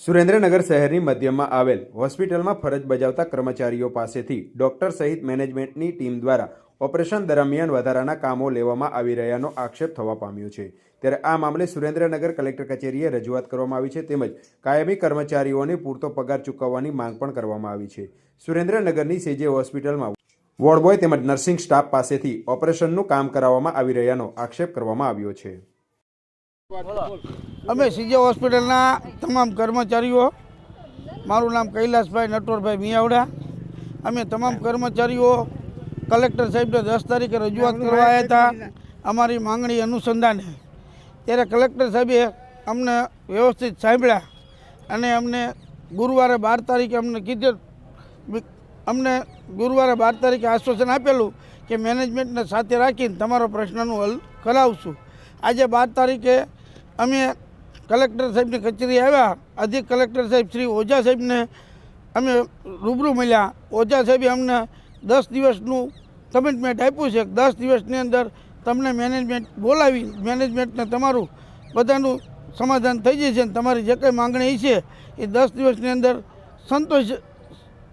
સુરેન્દ્રનગર શહેરની મધ્યમાં આવેલ હોસ્પિટલમાં ફરજ બજાવતા કર્મચારીઓ પાસેથી ડોક્ટર સહિત મેનેજમેન્ટની ટીમ દ્વારા ઓપરેશન દરમિયાન વધારાના કામો લેવામાં આવી રહ્યાનો આક્ષેપ થવા પામ્યો છે. ત્યારે આ મામલે સુરેન્દ્રનગર કલેક્ટર કચેરીએ રજૂઆત કરવામાં આવી છે તેમજ કાયમી કર્મચારીઓને પૂરતો પગાર ચૂકવવાની માંગ પણ કરવામાં આવી છે. સુરેન્દ્રનગરની સેજે હોસ્પિટલમાં વોર્ડબોય તેમજ નર્સિંગ સ્ટાફ પાસેથી ઓપરેશનનું કામ કરાવવામાં આવી રહ્યાનો આક્ષેપ કરવામાં આવ્યો છે. અમે સીજે હોસ્પિટલના તમામ કર્મચારીઓ, મારું નામ કૈલાસભાઈ નટવરભાઈ મિયાવડા. અમે તમામ કર્મચારીઓ, કલેક્ટર સાહેબને દસ તારીખે રજૂઆત કરવા આવ્યા હતા. અમારી માંગણી અનુસંધાને. ત્યારે કલેક્ટર સાહેબે અમને વ્યવસ્થિત સાંભળ્યા અને અમને ગુરુવારે બાર તારીખે અમને કીધું અમને ગુરુવારે બાર તારીખે આશ્વાસન આપેલું કે મેનેજમેન્ટને સાથે રાખીને તમારો પ્રશ્નનું હલ કરાવશું. આજે બાર તારીખે અમે કલેક્ટર સાહેબની કચેરી આવ્યા. અધિક કલેક્ટર સાહેબ શ્રી ઓઝા સાહેબને અમે રૂબરૂ મળ્યા. ઓઝા સાહેબે અમને દસ દિવસનું કમિટમેન્ટ આપ્યું છે. દસ દિવસની અંદર તમને મેનેજમેન્ટ બોલાવી મેનેજમેન્ટને તમારું બધાનું સમાધાન થઈ જશે અને તમારી જે કંઈ માંગણી છે એ દસ દિવસની અંદર સંતોષ,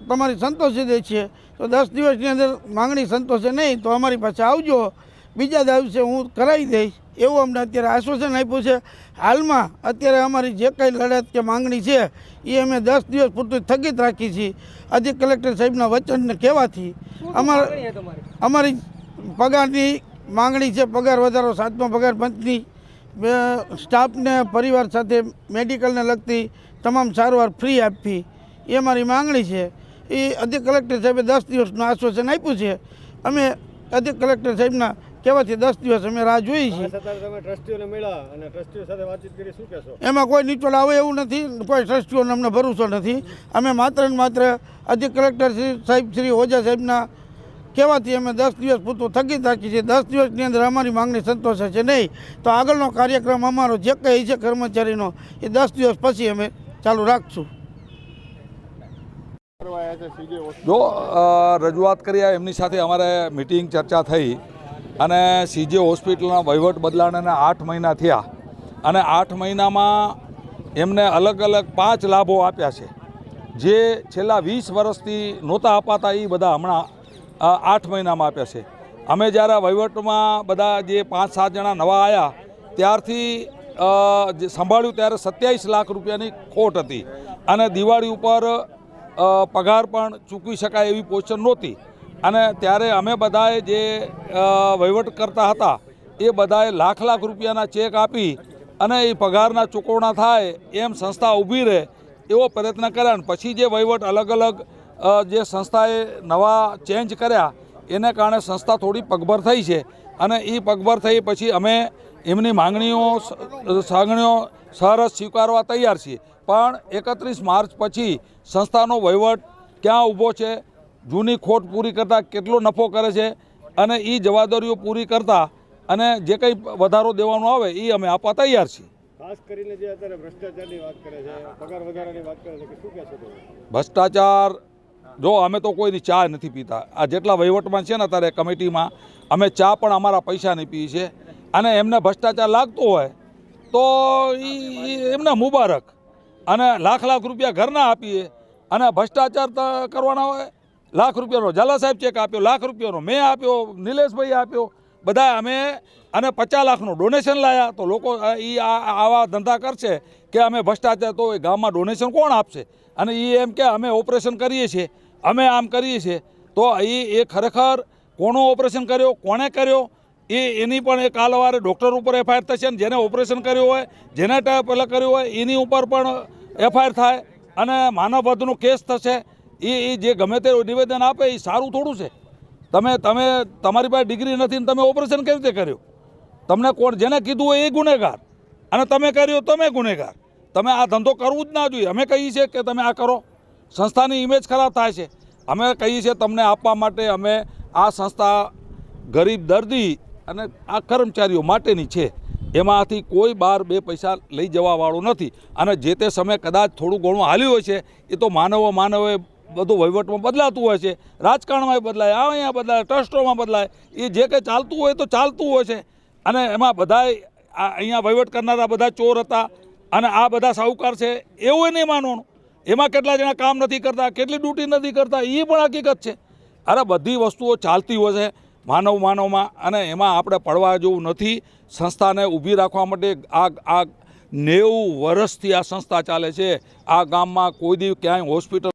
તમારી સંતોષી દે છે. તો દસ દિવસની અંદર માંગણી સંતોષે નહીં, તો અમારી પાસે આવજો. બીજા દિવસે હું કરાવી દઈશ. એવું અમને અત્યારે આશ્વાસન આપ્યું છે. હાલમાં અત્યારે અમારી જે કંઈ લડત કે માંગણી છે એ અમે દસ દિવસ પૂરતું સ્થગિત રાખી છીએ. અધિક કલેક્ટર સાહેબના વચનને કહેવાથી અમારા અમારી પગારની માંગણી છે પગાર વધારો સાતમા પગાર પંચની સ્ટાફને પરિવાર સાથે મેડિકલને લગતી તમામ સારવાર ફ્રી આપવી. એ અમારી માંગણી છે. એ અધિક કલેક્ટર સાહેબે દસ દિવસનું આશ્વાસન આપ્યું છે. અમે અધિક કલેક્ટર સાહેબના કહેવાથી દસ દિવસ અમે રાહ જોઈએ છીએ. છતાં તમે ટ્રસ્ટીઓને મળ્યા અને ટ્રસ્ટીઓ સાથે વાતચીત કરી શું કહેશો? એમાં કોઈ નીચોડ આવે એવું નથી કોઈ ટ્રસ્ટીઓને અમને ભરોસો નથી. અમે માત્ર ને માત્ર અધિક કલેક્ટર શ્રી સાહેબ શ્રી ઓજા સાહેબના કહેવાથી અમે દસ દિવસ પૂરતું થકી રાખીએ છીએ. દસ દિવસની અંદર અમારી માંગણી સંતોષે છે નહીં. તો આગળનો કાર્યક્રમ અમારો જે કંઈ છે કર્મચારીનો એ દસ દિવસ પછી અમે ચાલુ રાખશું. જો રજૂઆત કરી એમની સાથે અમારે મિટિંગ ચર્ચા થઈ. અને સીજે હોસ્પિટલના વહીવટ બદલાણાને આઠ મહિના થયા. અને આઠ મહિનામાં એમને અલગ અલગ પાંચ લાભો આપ્યા છે. જે છેલ્લા વીસ વર્ષથી નહોતા અપાતા એ બધા હમણાં આઠ મહિનામાં આપ્યા છે. અમે જ્યારે વહીવટમાં બધા જે પાંચ સાત જણા નવા આવ્યા ત્યારથી જે સંભાળ્યું ત્યારે સત્યાવીસ લાખ રૂપિયાની ખોટ હતી. અને દિવાળી ઉપર પગાર પણ ચૂકવી શકાય એવી પોઝિશન નહોતી. અને ત્યારે અમે બધાએ જે વહીવટ કરતા હતા, એ બધાએ લાખ લાખ રૂપિયાના ચેક આપી અને એ પગારના ચૂકવણા થાય, એમ સંસ્થા ઊભી રહે એવો પ્રયત્ન કર્યા અને પછી જે વહીવટ અલગ અલગ જે સંસ્થાએ નવા ચેન્જ કર્યા, એને કારણે સંસ્થા થોડી પગભર થઈ છે. અને એ પગભર થઈ પછી અમે એમની માંગણીઓ સાંગણીઓ સરસ સ્વીકારવા તૈયાર છીએ. પણ એકત્રીસ માર્ચ પછી સંસ્થાનો વહીવટ ક્યાં ઊભો છે જૂની ખોટ પૂરી કરતાં કેટલો નફો કરે છે અને એ જવાબદારીઓ પૂરી કરતા અને જે કંઈ વધારો દેવાનો આવે એ અમે આપવા તૈયાર છીએ. ભ્રષ્ટાચાર જો અમે તો કોઈની ચા નથી પીતા. આ જેટલા વહીવટમાં છે ને અત્યારે કમિટીમાં અમે ચા પણ અમારા પૈસાની પીએ છીએ. અને એમને ભ્રષ્ટાચાર લાગતો હોય તો એમને મુબારક. અને લાખ લાખ રૂપિયા ઘરના આપીએ. અને ભ્રષ્ટાચાર તો કરવાના હોય લાખ રૂપિયાનો ઝાલા સાહેબ ચેક આપ્યો, લાખ રૂપિયાનો મેં આપ્યો નિલેશભાઈ આપ્યો. બધા અમે અને પચાસ લાખનું ડોનેશન લાયા. તો લોકો એ આવા ધંધા કરશે કે અમે ભ્રષ્ટાચાર તો એ ગામમાં ડોનેશન કોણ આપશે? અને એ એમ કે અમે ઓપરેશન કરીએ છીએ. અમે આમ કરીએ છીએ. તો એ એ ખરેખર કોનો ઓપરેશન કર્યો, કોણે કર્યો? એ, એની પણ એક કાલવારે ડૉક્ટર ઉપર એફઆઈઆર થશે અને જેને ઓપરેશન કર્યું હોય, જેને ટાઈપ પહેલાં કર્યું હોય, એની ઉપર પણ એફઆઈઆર થાય. અને માનવ વધનો કેસ થશે. એ એ જે ગમે તે નિવેદન આપે એ સારું થોડું છે. તમે તમે, તમારી પાસે ડિગ્રી નથી ને તમે ઓપરેશન કેવી રીતે કર્યું? તમને કોણ જેને કીધું હોય એ ગુનેગાર. અને તમે કર્યો તમે ગુનેગાર. તમે આ ધંધો કરવું જ ના જોઈએ. અમે કહીએ છીએ કે તમે આ કરો. સંસ્થાની ઇમેજ ખરાબ થાય છે. અમે કહીએ છીએ તમને આપવા માટે અમે આ સંસ્થા ગરીબ દર્દી અને આ કર્મચારીઓ માટેની છે. એમાંથી કોઈ બાર બે પૈસા લઈ જવાવાળું નથી. અને જે તે સમયે કદાચ થોડું ઘણું હાલ્યું હોય છે એ તો માનવો માનવે બધું વહીવટમાં બદલાતું હોય છે, રાજકારણમાં બદલાય, આ અહીંયા બદલાય, ટ્રસ્ટોમાં બદલાય, એ જે કંઈ ચાલતું હોય તો ચાલતું હોય છે. અને એમાં બધાય આ અહીંયા વહીવટ કરનારા બધા ચોર હતા અને આ બધા સાહુકાર છે, એવું નહીં માનવાનું. એમાં કેટલા જણા કામ નથી કરતા, કેટલી ડ્યુટી નથી કરતા એ પણ હકીકત છે. અરે બધી વસ્તુઓ ચાલતી હોય છે, માનવ માનવમાં, અને એમાં આપણે પડવા જેવું નથી. સંસ્થાને ઊભી રાખવા માટે આ આ નેવું વર્ષથી આ સંસ્થા ચાલે છે. આ ગામમાં કોઈ દી ક્યાંય હોસ્પિટલ